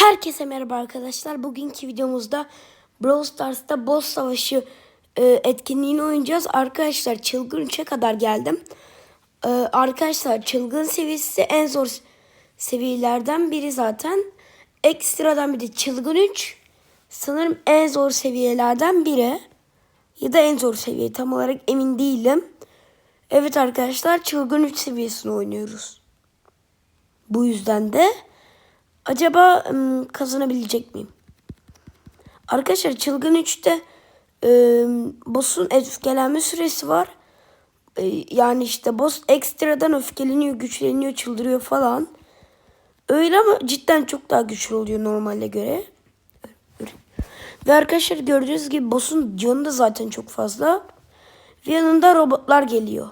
Herkese merhaba arkadaşlar. Bugünkü videomuzda Brawl Stars'ta Boss Savaşı e, etkinliğini oynayacağız. Arkadaşlar çılgın 3'e kadar geldim. E, arkadaşlar çılgın seviyesi en zor seviyelerden biri zaten. Ekstradan bir de çılgın 3 sanırım en zor seviyelerden biri. Ya da en zor seviye tam olarak emin değilim. Evet arkadaşlar çılgın 3 seviyesini oynuyoruz. Bu yüzden de acaba ım, kazanabilecek miyim? Arkadaşlar çılgın 3'te ım, boss'un öfkelenme süresi var. E, yani işte boss ekstradan öfkeleniyor, güçleniyor, çıldırıyor falan. Öyle ama cidden çok daha güçlü oluyor normale göre. Ve arkadaşlar gördüğünüz gibi boss'un canı da zaten çok fazla. Ve yanında robotlar geliyor.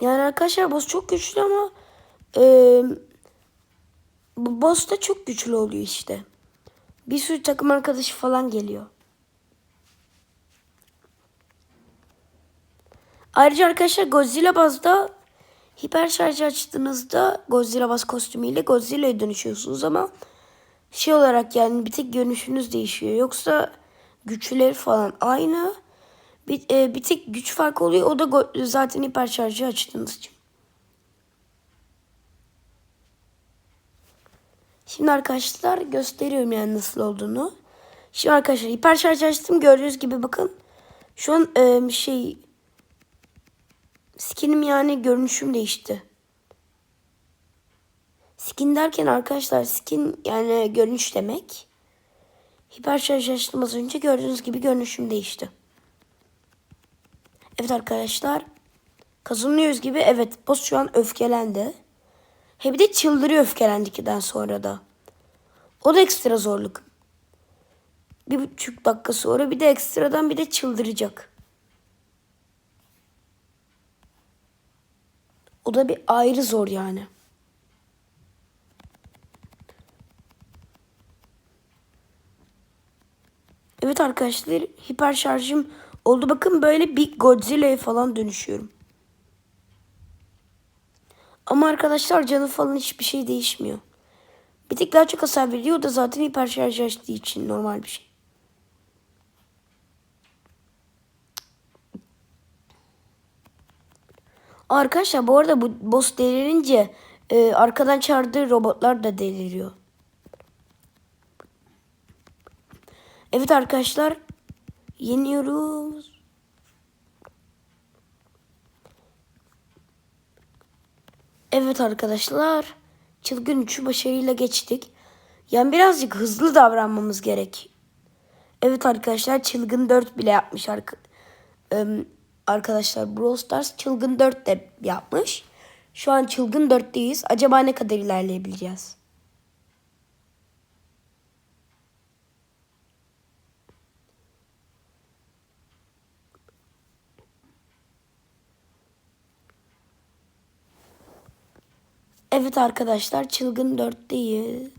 Yani arkadaşlar boss çok güçlü ama e, boss da çok güçlü oluyor işte. Bir sürü takım arkadaşı falan geliyor. Ayrıca arkadaşlar Godzilla bazda hiper şarj açtığınızda Godzilla baz kostümüyle Godzilla'ya dönüşüyorsunuz ama şey olarak yani bir tek görünüşünüz değişiyor. Yoksa güçleri falan aynı. Bir, e, bir tek güç farkı oluyor. O da go- zaten hiper şarjı açtığınız için. Şimdi arkadaşlar gösteriyorum yani nasıl olduğunu. Şimdi arkadaşlar hiper şarj açtım. Gördüğünüz gibi bakın. Şu an e, şey skinim yani görünüşüm değişti. Skin derken arkadaşlar skin yani görünüş demek. Hiper şarj açtım az önce gördüğünüz gibi görünüşüm değişti. Evet arkadaşlar. Kazanıyoruz gibi. Evet boss şu an öfkelendi. He de çıldırıyor öfkelendikten sonra da. O da ekstra zorluk. Bir buçuk dakika sonra bir de ekstradan bir de çıldıracak. O da bir ayrı zor yani. Evet arkadaşlar hiper şarjım oldu. Bakın böyle bir Godzilla'ya falan dönüşüyorum. Ama arkadaşlar canı falan hiçbir şey değişmiyor. Bir tek daha çok hasar veriyor. Da zaten hiper şarj açtığı için normal bir şey. Arkadaşlar bu arada bu boss delirince e, arkadan çağırdığı robotlar da deliriyor. Evet arkadaşlar yeniyoruz. Evet arkadaşlar çılgın üçü başarıyla geçtik. Yani birazcık hızlı davranmamız gerek. Evet arkadaşlar çılgın 4 bile yapmış arka, arkadaşlar Brawl Stars çılgın 4 de yapmış. Şu an çılgın 4'teyiz. Acaba ne kadar ilerleyebileceğiz? Evet arkadaşlar çılgın 4'teyiz.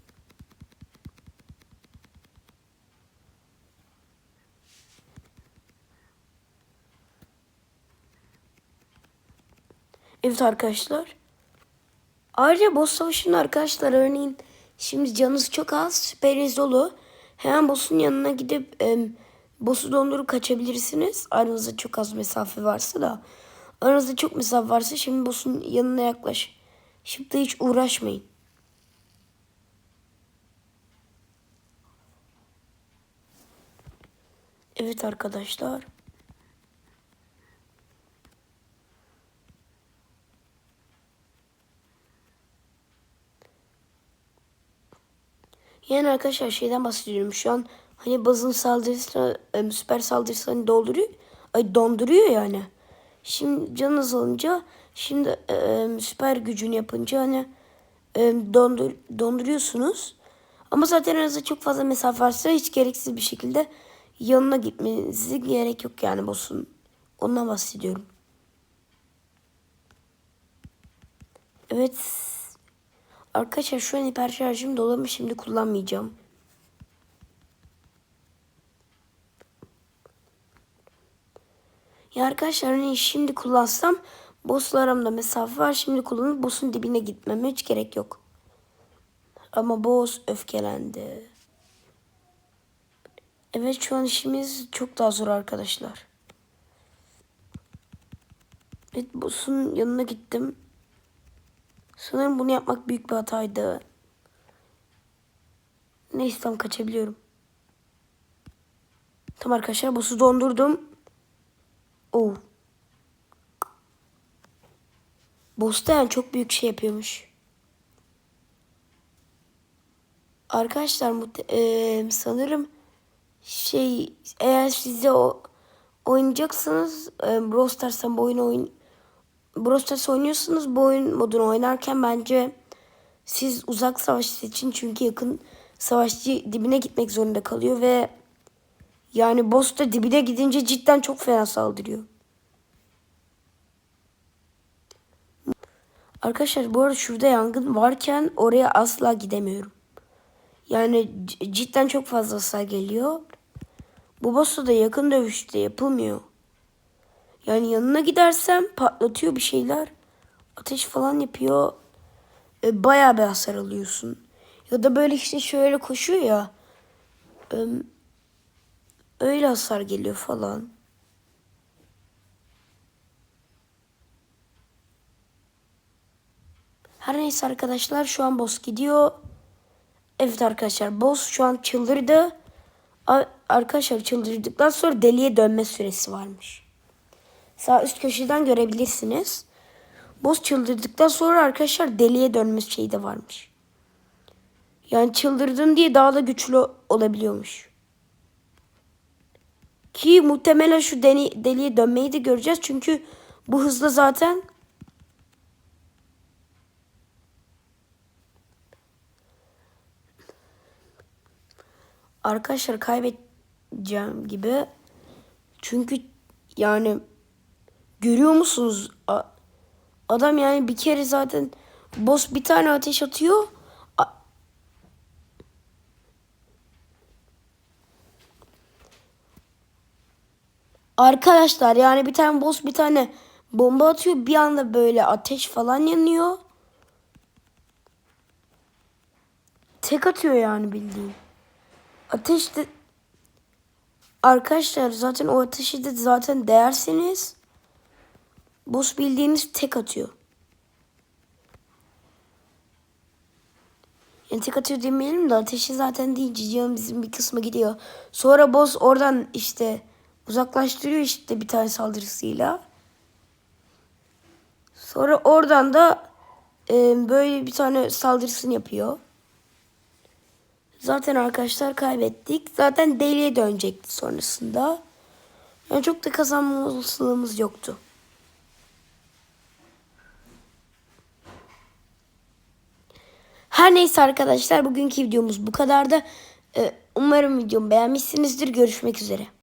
Evet arkadaşlar. Ayrıca boss savaşında arkadaşlar örneğin şimdi canınız çok az süperiniz dolu. Hemen boss'un yanına gidip e, boss'u dondurup kaçabilirsiniz. Aranızda çok az mesafe varsa da. Aranızda çok mesafe varsa şimdi boss'un yanına yaklaş. Şimdi hiç uğraşmayın. Evet arkadaşlar. Yani arkadaşlar şeyden bahsediyorum. Şu an hani bazın saldırısı, süper saldırısı hani dolduruyor. Ay donduruyor yani. Şimdi can azalınca şimdi e, süper gücünü yapınca hani e, dondur, donduruyorsunuz. Ama zaten aranızda çok fazla mesafe varsa hiç gereksiz bir şekilde yanına gitmenize gerek yok yani boss'un. Ondan bahsediyorum. Evet. Arkadaşlar şu an hiper şarjım dolu şimdi kullanmayacağım. Ya arkadaşlar hani şimdi kullansam Boss'la aramda mesafe var. Şimdi kullanıp boss'un dibine gitmeme hiç gerek yok. Ama boss öfkelendi. Evet şu an işimiz çok daha zor arkadaşlar. Evet boss'un yanına gittim. Sanırım bunu yapmak büyük bir hataydı. Neyse tam kaçabiliyorum. Tamam arkadaşlar boss'u dondurdum. Da yani çok büyük şey yapıyormuş. Arkadaşlar eee, sanırım şey eğer size o oynayacaksanız e, Brawl Stars'tan bu oyunu oyun Brawl Stars oynuyorsanız bu oyun modunu oynarken bence siz uzak savaş seçin çünkü yakın savaşçı dibine gitmek zorunda kalıyor ve yani boss da dibine gidince cidden çok fena saldırıyor. Arkadaşlar bu arada şurada yangın varken oraya asla gidemiyorum. Yani cidden çok fazla hasar geliyor. Bu boss'la da yakın dövüşte yapılmıyor. Yani yanına gidersem patlatıyor bir şeyler. Ateş falan yapıyor. E, bayağı bir hasar alıyorsun. Ya da böyle işte şöyle koşuyor ya. e, öyle hasar geliyor falan. Her neyse arkadaşlar şu an boss gidiyor. Evet arkadaşlar boss şu an çıldırdı. Arkadaşlar çıldırdıktan sonra deliye dönme süresi varmış. Sağ üst köşeden görebilirsiniz. Boss çıldırdıktan sonra arkadaşlar deliye dönme şeyi de varmış. Yani çıldırdın diye daha da güçlü olabiliyormuş. Ki muhtemelen şu deni, deliye dönmeyi de göreceğiz. Çünkü bu hızla zaten arkadaşlar kaybedeceğim gibi. Çünkü yani görüyor musunuz? Adam yani bir kere zaten boss bir tane ateş atıyor. Arkadaşlar yani bir tane boss bir tane bomba atıyor. Bir anda böyle ateş falan yanıyor. Tek atıyor yani bildiğin. Ateş de Arkadaşlar zaten o ateşi de zaten değerseniz boss bildiğiniz tek atıyor. Yani tek atıyor demeyelim de ateşi zaten deyince canım bizim bir kısmı gidiyor. Sonra boss oradan işte uzaklaştırıyor işte bir tane saldırısıyla. Sonra oradan da e, böyle bir tane saldırısını yapıyor. Zaten arkadaşlar kaybettik. Zaten deliye dönecekti sonrasında. Yani çok da kazanma olasılığımız yoktu. Her neyse arkadaşlar bugünkü videomuz bu kadardı. Ee, Umarım videomu beğenmişsinizdir. Görüşmek üzere.